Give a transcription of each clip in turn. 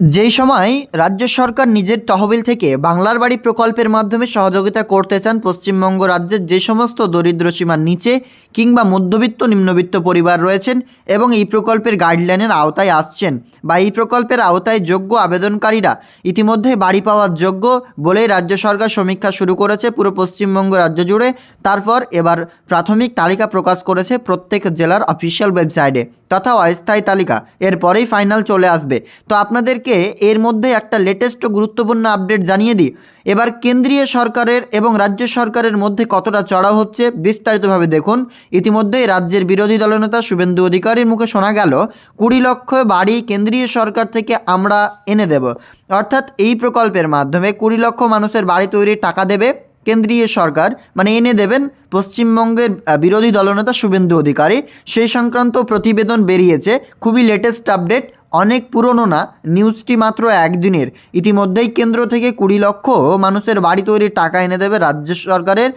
যেই সময় রাজ্য সরকার নিজের তহবিল থেকে বাংলার বাড়ি প্রকল্পের মাধ্যমে সহযোগিতা করতে চান পশ্চিমবঙ্গ রাজ্যের যে সমস্ত দরিদ্র সীমার নিচে কিংবা মধ্যবিত্ত নিম্নবিত্ত পরিবার রয়েছেন এবং এই প্রকল্পের গাইডলাইনের আওতায় আসছেন বা এই প্রকল্পের আওতায় যোগ্য আবেদনকারীরা ইতিমধ্যে বাড়ি পাওয়ার যোগ্য বলেই রাজ্য সরকার সমীক্ষা শুরু করেছে পুরো পশ্চিমবঙ্গ রাজ্য জুড়ে। তারপর এবার প্রাথমিক তালিকা প্রকাশ করেছে প্রত্যেক জেলার অফিসিয়াল ওয়েবসাইটে তথা অস্থায়ী তালিকা। এরপরেই ফাইনাল চলে আসবে। তো আপনাদেরকে এর মধ্যে একটা লেটেস্ট গুরুত্বপূর্ণ আপডেট জানিয়ে দিই। এবার কেন্দ্রীয় সরকারের এবং রাজ্য সরকারের মধ্যে কতটা চড়া হচ্ছে বিস্তারিতভাবে দেখুন। ইতিমধ্যেই রাজ্যের বিরোধী দলনেতা শুভেন্দু অধিকারীর মুখে শোনা গেল, কুড়ি লক্ষ বাড়ি কেন্দ্রীয় সরকার থেকে আমরা এনে দেব। অর্থাৎ এই প্রকল্পের মাধ্যমে কুড়ি লক্ষ মানুষের বাড়ি তৈরির টাকা দেবে কেন্দ্রীয় সরকার মানে এনে দেবেন পশ্চিমবঙ্গের বিরোধী দলনেতা শুভেন্দু অধিকারী। সেই সংক্রান্ত প্রতিবেদন বেরিয়েছে। খুবই লেটেস্ট আপডেট অনেক পুরনো না নিউজটি মাত্র একদিনের। ইতিমধ্যেই কেন্দ্র থেকে কুড়ি লক্ষ মানুষের বাড়ি তৈরির টাকা এনে দেবে রাজ্য সরকারের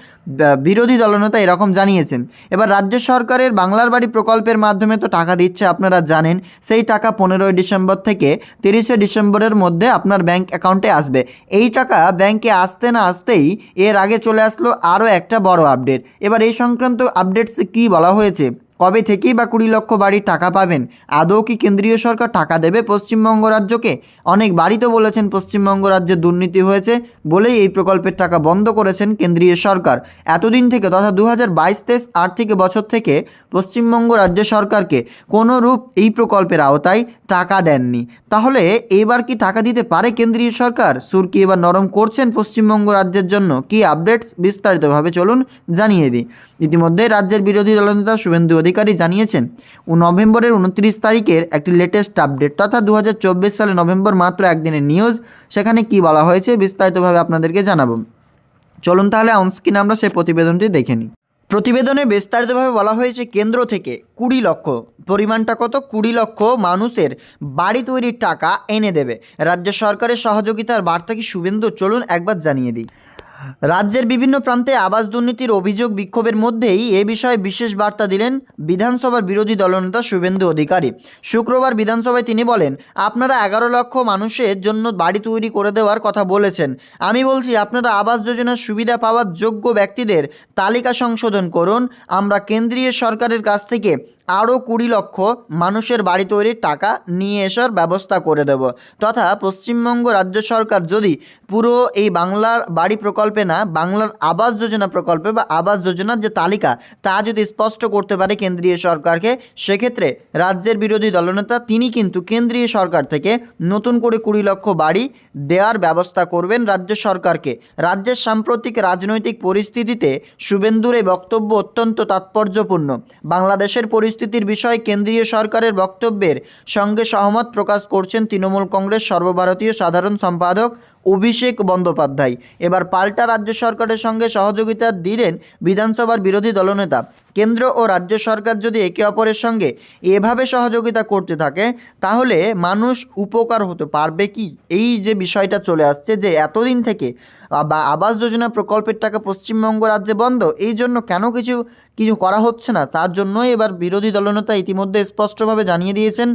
বিরোধী দলনেতা এরকম জানিয়েছেন। এবার রাজ্য সরকারের বাংলার বাড়ি প্রকল্পের মাধ্যমে তো টাকা দিচ্ছে আপনারা জানেন, সেই টাকা পনেরোই ডিসেম্বর থেকে তিরিশে ডিসেম্বরের মধ্যে আপনার ব্যাংক অ্যাকাউন্টে আসবে। এই টাকা ব্যাংকে আসতে না আসতেই এর আগে চলে আসলো আরও একটা বড় আপডেট। এবার এই সংক্রান্ত আপডেটসে কী বলা হয়েছে? কবে থেকেই বা কুড়ি লক্ষ বাড়ির টাকা পাবেন? আদৌ কি কেন্দ্রীয় সরকার টাকা দেবে পশ্চিমবঙ্গ রাজ্যকে? অনেক বাড়ি তো বলেছেন পশ্চিমবঙ্গ রাজ্যে দুর্নীতি হয়েছে বলেই এই প্রকল্পের টাকা বন্ধ করেছেন কেন্দ্রীয় সরকার। এতদিন থেকে তথা দু হাজার বাইশ তেইশ আর্থিক বছর থেকে পশ্চিমবঙ্গ রাজ্য সরকারকে কোনো রূপ এই প্রকল্পের আওতায় টাকা দেননি। তাহলে এবার কি টাকা দিতে পারে কেন্দ্রীয় সরকার? সুর কি এবার নরম করছেন পশ্চিমবঙ্গ রাজ্যের জন্য? কি আপডেটস বিস্তারিতভাবে চলুন জানিয়ে দিই। ইতিমধ্যে রাজ্যের বিরোধী দলনেতা শুভেন্দু জানিয়েছেন, ও নভেম্বরের উনত্রিশ তারিখের একটি লেটেস্ট আপডেট তথা দু সালে নভেম্বর মাত্র একদিনের নিউজ সেখানে কি বলা হয়েছে বিস্তারিতভাবে আপনাদেরকে জানাব। চলুন তাহলে অনস্ক্রিনে আমরা সেই প্রতিবেদনটি দেখে নিই। প্রতিবেদনে বিস্তারিতভাবে বলা হয়েছে, কেন্দ্র থেকে কুড়ি লক্ষ, পরিমাণটা কত? কুড়ি লক্ষ মানুষের বাড়ি তৈরির টাকা এনে দেবে। রাজ্য সরকারের সহযোগিতার বার্তা কি শুভেন্দু? চলুন একবার জানিয়ে দিই। রাজ্যের বিভিন্ন প্রান্তে আবাস দুর্নীতির অভিযোগ বিক্ষোভের মধ্যেই এ বিষয়ে বিশেষ বার্তা দিলেন বিধানসভার বিরোধী দলনেতা শুভেন্দু অধিকারী। শুক্রবার বিধানসভায় তিনি বলেন, আপনারা এগারো লক্ষ মানুষের জন্য বাড়ি তৈরি করে দেওয়ার কথা বলেছেন। আমি বলছি, আপনারা আবাস যোজনার সুবিধা পাওয়ার যোগ্য ব্যক্তিদের তালিকা সংশোধন করুন। আমরা কেন্দ্রীয় সরকারের কাছ থেকে আরও কুড়ি লক্ষ মানুষের বাড়ি তৈরির টাকা নিয়ে আসার ব্যবস্থা করে দেব। তথা পশ্চিমবঙ্গ রাজ্য সরকার যদি পুরো এই বাংলার বাড়ি প্রকল্পে না, বাংলার আবাস যোজনা প্রকল্পে বা আবাস যোজনার যে তালিকা, তা যদি স্পষ্ট করতে পারে কেন্দ্রীয় সরকারকে, সেক্ষেত্রে রাজ্যের বিরোধী দলনেতা তিনি কিন্তু কেন্দ্রীয় সরকার থেকে নতুন করে কুড়ি লক্ষ বাড়ি দেওয়ার ব্যবস্থা করবেন রাজ্য সরকারকে। রাজ্যের সাম্প্রতিক রাজনৈতিক পরিস্থিতিতে শুভেন্দুর এই বক্তব্য অত্যন্ত তাৎপর্যপূর্ণ। বাংলাদেশের পরিস্থিতির বিষয়ে কেন্দ্রীয় সরকারের বক্তব্যের সঙ্গে সহমত প্রকাশ করছেন তৃণমূল কংগ্রেস সর্বভারতীয় সাধারণ সম্পাদক অভিষেক বন্দ্যোপাধ্যায়। এবার পাল্টা রাজ্য সরকারের সঙ্গে সহযোগিতা দিলেন বিধানসভার বিরোধী দলনেতা। কেন্দ্র ও রাজ্য সরকার যদি একে অপরের সঙ্গে এভাবে সহযোগিতা করতে থাকে, তাহলে মানুষ উপকার হতে পারবে কি? এই যে বিষয়টা চলে আসছে যে এতদিন থেকে বা আবাস যোজনা প্রকল্পের টাকা পশ্চিমবঙ্গ রাজ্যে বন্ধ? এই জন্য কেন কিছু কিছু করা হচ্ছে না? তার জন্যই এবার বিরোধী দলনেতা ইতিমধ্যে স্পষ্টভাবে জানিয়ে দিয়েছেন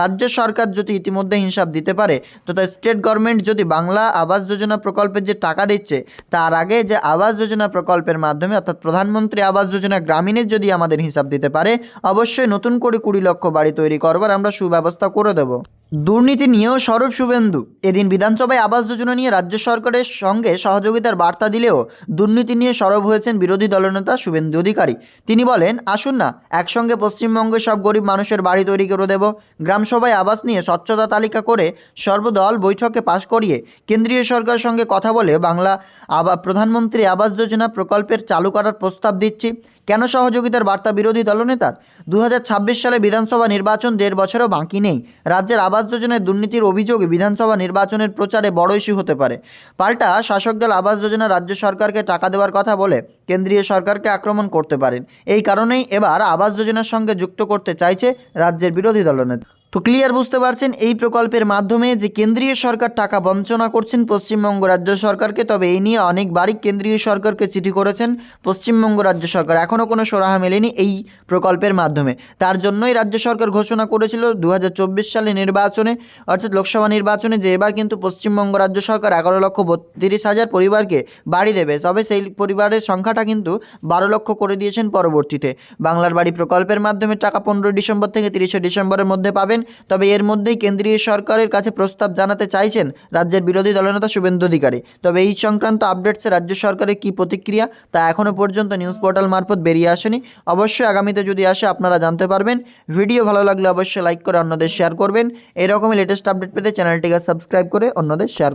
রাজ্য সরকার যদি ইতিমধ্যে হিসাব দিতে পারে তথা স্টেট গভর্নমেন্ট যদি বাংলা আবাস যোজনা প্রকল্পের যে টাকা দিচ্ছে, তার আগে যে আবাস যোজনা প্রকল্পের মাধ্যমে, অর্থাৎ প্রধানমন্ত্রী আবাস যোজনা গ্রামীণের যদি আমাদের হিসাব দিতে পারে, অবশ্যই নতুন করে কুড়ি লক্ষ বাড়ি তৈরি করবার আমরা সুব্যবস্থা করে দেব। দুর্নীতি নিয়েও স্বরূপ শুভেন্দু। এদিন বিধানসভায় আবাস যোজনা নিয়ে রাজ্য সরকারের সঙ্গে সহযোগিতার বার্তা দিলেও দুর্নীতি নিয়ে সরব হয়েছেন বিরোধী দলনেতা শুভেন্দু অধিকারী। তিনি বলেন, আসুন না, একসঙ্গে পশ্চিমবঙ্গে সব গরিব মানুষের বাড়ি তৈরি করে দেব। গ্রামসভায় আবাস নিয়ে স্বচ্ছতা তালিকা করে সর্বদল বৈঠকে পাশ করিয়ে কেন্দ্রীয় সরকারের সঙ্গে কথা বলে বাংলা আবা, প্রধানমন্ত্রী আবাস যোজনা প্রকল্পের চালু করার প্রস্তাব দিচ্ছি। কেন সহযোগিতার বার্তা বিরোধী দলনেতার? দু হাজার ছাব্বিশ সালে বিধানসভা নির্বাচন দেড় বছরও বাকি নেই। রাজ্যের আবাস যোজনায় দুর্নীতির অভিযোগে বিধানসভা নির্বাচনের প্রচারে বড় ইস্যু হতে পারে। পাল্টা শাসক দল আবাস যোজনা রাজ্য সরকারকে টাকা দেওয়ার কথা বলে কেন্দ্রীয় সরকারকে আক্রমণ করতে পারেন। এই কারণেই এবার আবাস যোজনার সঙ্গে যুক্ত করতে চাইছে রাজ্যের বিরোধী দলনেতা। তো ক্লিয়ার বুঝতে পারছেন, এই প্রকল্পের মাধ্যমে যে কেন্দ্রীয় সরকার টাকা বঞ্চনা করছেন পশ্চিমবঙ্গ রাজ্য সরকারকে, তবে এই নিয়ে অনেকবারই কেন্দ্রীয় সরকারকে চিঠি করেছেন পশ্চিমবঙ্গ রাজ্য সরকার। এখনও কোনো সরাহা মেলেনি এই প্রকল্পের মাধ্যমে। তার জন্যই রাজ্য সরকার ঘোষণা করেছিল দু হাজার চব্বিশ সালে নির্বাচনে, অর্থাৎ লোকসভা নির্বাচনে যে এবার কিন্তু পশ্চিমবঙ্গ রাজ্য সরকার এগারো লক্ষ বত্রিশ হাজার পরিবারকে বাড়ি দেবে, তবে সেই পরিবারের সংখ্যাটা কিন্তু বারো লক্ষ করে দিয়েছেন পরবর্তীতে। বাংলার বাড়ি প্রকল্পের মাধ্যমে টাকা পনেরোই ডিসেম্বর থেকে তিরিশে ডিসেম্বরের মধ্যে পাবেন তবে এর মধ্যেই কেন্দ্রীয় সরকারের কাছে প্রস্তাব জানাতে চাইছেন রাজ্যের বিরোধী দলনেতা শুভেন্দু অধিকারী। তবে এই সংক্রান্ত আপডেটসে রাজ্য সরকারের কি প্রতিক্রিয়া তা এখনও পর্যন্ত নিউজ পোর্টাল মারফত বেরিয়ে আসেনি। অবশ্যই আগামীতে যদি আসে আপনারা জানতে পারবেন। ভিডিও ভালো লাগলে অবশ্যই লাইক করে অন্যদের শেয়ার করবেন। এরকমই লেটেস্ট আপডেট পেতে চ্যানেলটিকে সাবস্ক্রাইব করে অন্যদের শেয়ার